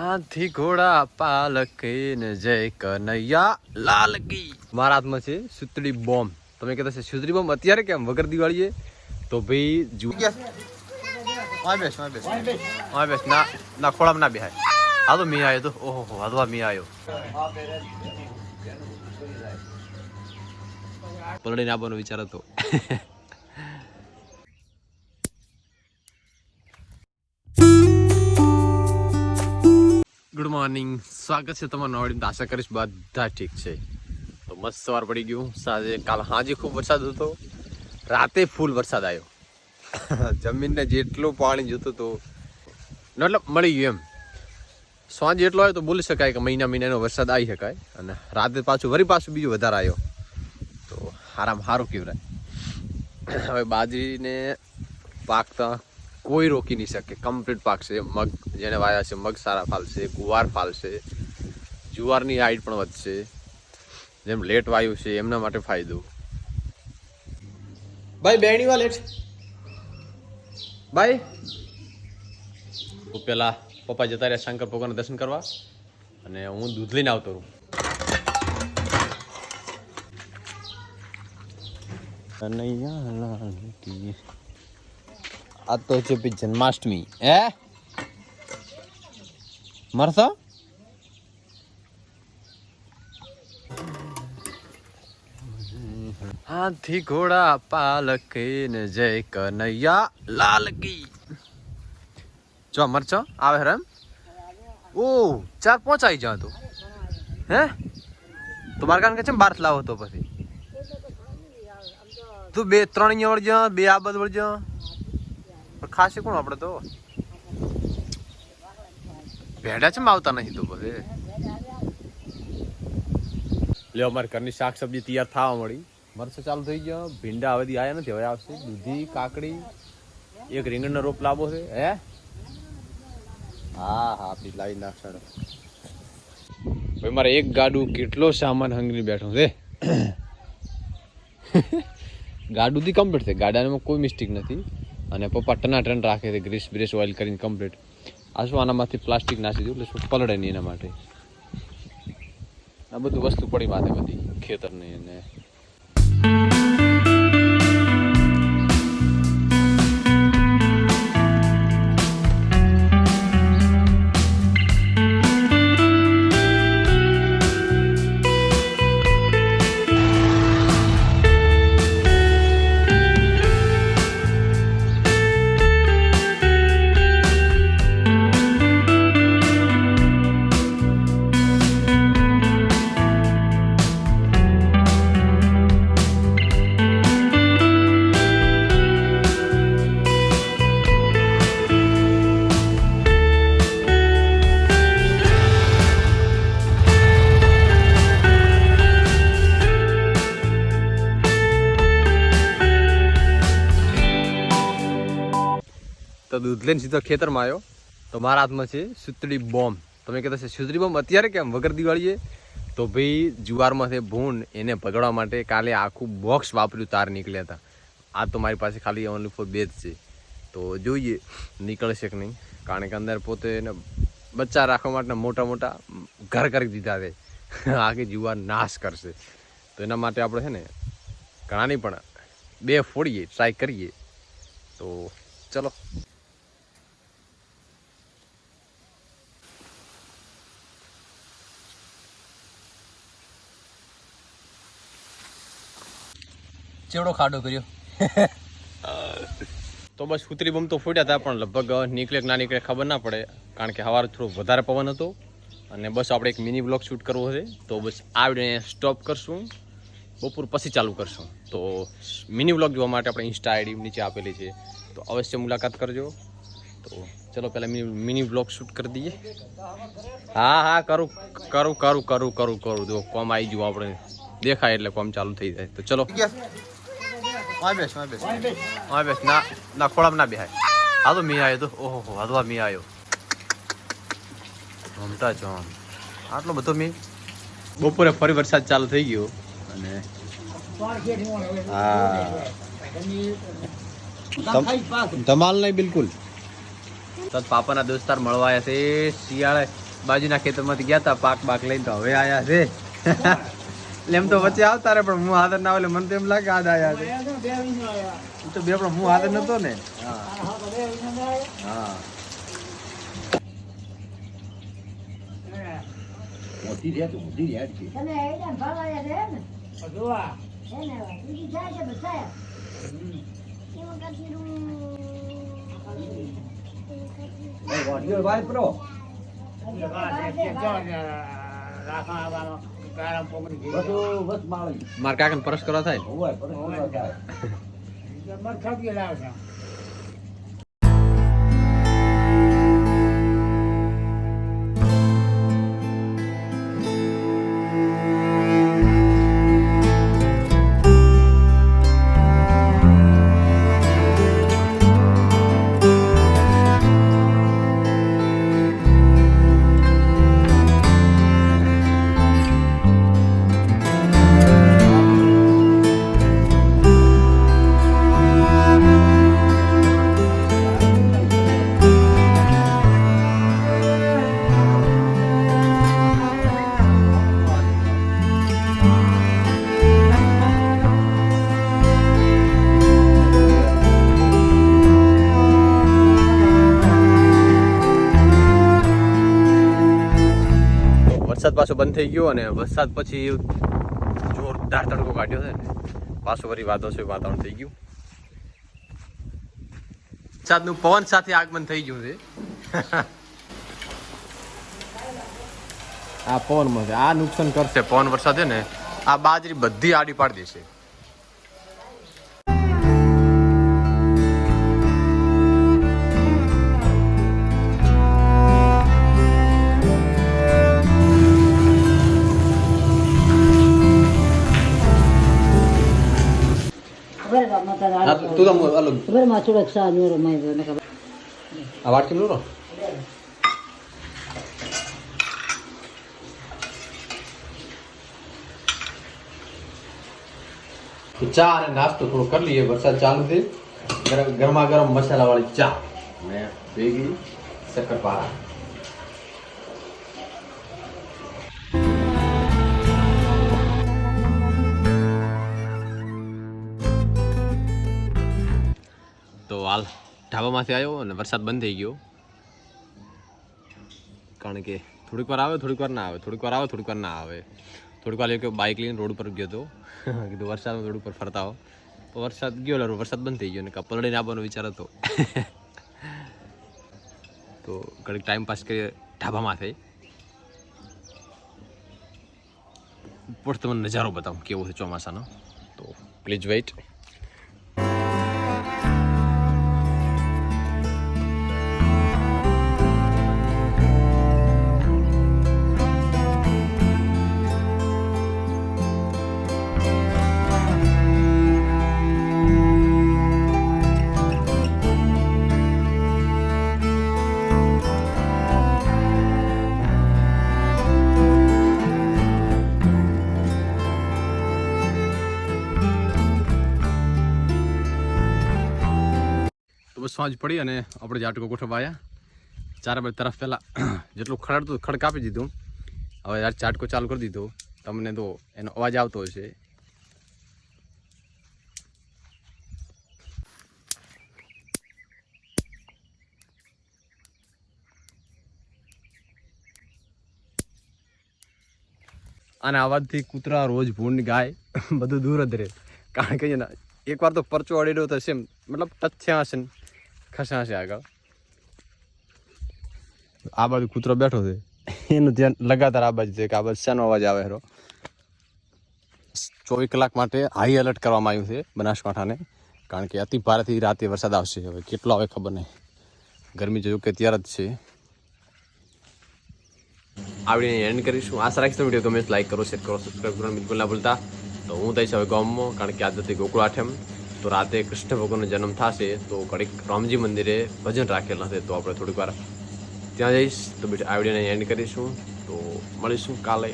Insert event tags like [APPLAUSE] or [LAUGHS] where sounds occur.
હાથી ઘોડા પાલકીને જય કનૈયા લાલ કી મારા હાથમાં છે સુતળી બોમ્બ તમે કહેતા છે સુતળી બોમ્બ અત્યારે કેમ? વગર દિવાળીએ? તો ભાઈ જુ બેસ બેસ. બેસ. ના ના ખોળામાં ના બેહાય. હા તો મી આવ્યો તો. ઓહો હો તો મી આવ્યો પલડીને આપવાનો વિચાર હતો. ગુડ મોર્નિંગ સ્વાગત છે તમારું નવડીને આશા કરીશ બધા ઠીક છે. તો મસ્ત સવાર પડી ગયું. સાંજે કાલ સાંજે ખૂબ વરસાદ હતો. રાતે ફૂલ વરસાદ આવ્યો. [LAUGHS] જમીનને જેટલું પાણી જોતું હતું. મતલબ મળી ગયું એમ. સાંજ એટલો આવ્યો તો બોલી શકાય કે મહિના મહિનાનો વરસાદ આવી શકાય. અને રાતે પાછું વરી પાછું બીજું વધારે આવ્યો. તો હારામાં સારું કહેવાય. હવે બાજરીને પાકતા કોઈ રોકી નહીં શકે. કમ્પ્લીટ પાકશે મગ જેને વાયા છે મગ સારા ફાલશે ગુવાર ફાલશે જુવારની હાઈટ પણ વધશે. જેમ લેટ વાયુ છે એમના માટે ફાયદો. ભાઈ બેણી વા લેટ. ભાઈ? હું પેલા પપ્પા જતા રહ્યા શંકર ભગવાનના દર્શન કરવા અને હું દૂધ લઈને આવતો રહું. કનૈયા લાલ આ તો છે પછી જન્માષ્ટમી. હે? મરશો? હાથી ઘોડા પાલકે ને જય કનૈયા લાલ કી જો મરચો આવે હરમ? ઓ, ચાર પહોંચાઈ જા તો. હે? તો મારા કારણ કે છે બાર લાવો તો પછી. તું બે ત્રણ અહીંયા વળજો, બે આ બાદ વળજો. ખાસે કોણ આપણે તો? ભેડા છે આવતા નથી તો બધે? લે અમારે ઘરની શાક સબ્જી તૈયાર થવા મળી. મરસા ચાલુ થઈ ગયો. ભીંડા હવે આવ્યા નથી, હવે આવશે. દૂધી, કાકડી, એક રીંગણનો રોપ લાવો છે. હે? હા હા આપી લાવી નાખશાડો ભાઈ, મારે એક ગાડું કેટલો સામાન હંગરી બેઠો છે? ગાડું થી કમ્પ્લીટ છે. ગાડામાં કોઈ મિસ્ટેક નથી. અને પપ્પા ટના ટન રાખે છે ગ્રીસ બ્રેસ ઓઇલ કરીને કમ્પ્લીટ આ શું આનામાંથી પ્લાસ્ટિક નાખી દઉં એટલે શું પલળે નહીં એના માટે? આ બધું વસ્તુ પડી માથે બધી, ખેતરની અને તો દૂધ લઈને સીધો ખેતરમાં આવ્યો. તો મારા હાથમાં છે સુતળી બોમ્બ તમે કહેતા છે સુતળી બોમ્બ અત્યારે કેમ? વગર દિવાળીએ? તો ભાઈ જુવારમાં છે ભૂંડ એને ભગાડવા માટે કાલે આખું બોક્સ વાપર્યું, તાર નીકળ્યા હતા. આ તો મારી પાસે ખાલી ઓનલી ફોર બે જ છે. તો જોઈએ, નીકળશે કે નહીં? કારણ કે અંદર પોતે એને બચ્ચા રાખવા માટે મોટા મોટા ઘર કરી દીધા છે. આખી જુવાર નાશ કરશે. તો એના માટે આપણે છે ને, ઘણાની પણ બે ફોડીએ ટ્રાય કરીએ. તો ચલો. ચેવડો ખાડો કર્યો. [LAUGHS] તો બસ કૂતરી બમ તો ફૂટ્યા હતા પણ લગભગ નીકળે ના નીકળે ખબર ના પડે, કારણ કે સવારે થોડો વધારે પવન હતો. અને બસ આપણે એક મિની બ્લોગ શૂટ કરવો છે તો બસ આ વિડીયોને સ્ટોપ કરશું. બપોર પછી ચાલુ કરશું. તો મિની બ્લોગ જોવા માટે આપણે ઇન્સ્ટા આઈડી નીચે આપેલી છે. તો અવશ્ય મુલાકાત કરજો. તો ચલો પહેલાં મિની મિની બ્લોગ શૂટ કરી દઈએ. હા હા, કરું કરું કરું કરું કરું કરું. જો કોમ આવી જુઓ આપણે. દેખાય એટલે કોમ ચાલુ થઈ જાય. તો ચલો. વાય બેસ વાય બેસ વાય બેસ ના ના ખોળામાં ના બેહાય આ તો મી આવ્યો તો ઓહો હો તો આ મી આવ્યો જમતા જ આમ આટલો બધો મી બપોરે ફરી વરસાદ ચાલુ થઈ ગયો અને હા. ધમાલ નહીં બિલકુલ. તત પાપાના દોસ્તાર મળવા આવ્યા છે. શિયાળે બાજુના ખેતરમાંથી ગયા હતા પાક બાક લઈને તો હવે આયા છે. એમ તો વચ્ચે આવતા રે પણ હું હાજર ના આવે એટલે મને તો એમ લાગે આજ આયા છે તો બે પણ હું હાજર નતો ને હા હા મોટી રહ્યા તો મોટી રહ્યા છે તને એને ભરવાયા છે ને એને બીજી જાય છે બધા એમાં કચરું વાડીઓ ભાઈ પ્રો બસ માળી માર કાકાને પરસ કરવા થાય? વરસાદ પાછો બંધ થઈ ગયો અને વરસાદ પછી જોરદાર તડકો કાઢ્યો છે. ને પાછો ફરી વાદળ વાતાવરણ થઈ ગયું. વરસાદનું પવન સાથે આગમન થઈ ગયું છે. [LAUGHS] આ પવનમાં છે, આ નુકસાન કરશે પવન વરસાદ છે ને આ બાજરી બધી આડી પાડી દેશે. ચા અને નાસ્તો થોડો કરી લઈએ વરસાદ ચાલુ છે ગરમા ગરમ મસાલા વાળી ચા ને ભેગી શક્કરપારા તો હાલ ઢાબામાંથી આવ્યો અને વરસાદ બંધ થઈ ગયો. કારણ કે થોડીક વાર આવે, થોડીક વાર ના આવે, થોડીક વાર આવે, થોડીક વાર ના આવે. થોડીક વાર કે બાઇક લઈને રોડ પર ગયો હતો [LAUGHS] કીધું વરસાદમાં રોડ ઉપર ફરતા હો તો વરસાદ ગયો એટલે વરસાદ બંધ થઈ ગયો ને પલળીને આવવાનો વિચાર હતો. [LAUGHS] તો ઘડીક ટાઈમ પાસ કરીએ ઢાબામાં થઈ ઉપર તમને નજારો બતાવું કેવો છે ચોમાસાનો. તો પ્લીઝ વેઇટ સાંજ પડી અને આપણે જાટકો ગોઠવાયા. ચારે બાજુ તરફ પહેલાં [CLEARS THROAT] જેટલું ખડ હતું ખડ કાપી દીધું. હવે ચાટકો ચાલુ કરી દીધો. તમને તો એનો અવાજ આવતો હશે. અને અવાજથી કૂતરા રોજ ભૂંડ ગાય, [LAUGHS] બધું દૂર જ રહે. કારણ કે એકવાર તો પરચો અડેલો થશે મતલબ ટચ થયા હશે ને. ખસા છે આગળ. આ બાજુ કૂતરો બેઠો છે. [LAUGHS] એનું ધ્યાન લગાતાર આ બાજુ છે કે આ બાજુ શાનો અવાજ આવે હેરો? ચોવીસ કલાક માટે હાઈ એલર્ટ કરવામાં આવ્યું છે બનાસકાંઠાને કારણ કે અતિ ભારેથી રાતે વરસાદ આવશે. હવે કેટલો આવે ખબર નહીં. ગરમી જોયું કે ત્યારે જ છે. આવડીને એન્ડ કરીશું. આશા રાખીશું વીડિયો ગમે લાઈક કરો શેર કરો સબસ્ક્રાઈબ કરવાનું બિલકુલ ના ભૂલતા. તો હું થઈશ હવે ગામમાં કારણ કે આજે ગોકુળ આઠમ. તો રાતે કૃષ્ણ ભગવાનનો જન્મ થશે, તો કડીક રામજી મંદિરે ભજન રાખેલ નથી તો આપણે થોડીક વાર ત્યાં જઈશ. તો બેટા, આ વિડીયોને એન્ડ કરીશું. તો મળીશું કાલે.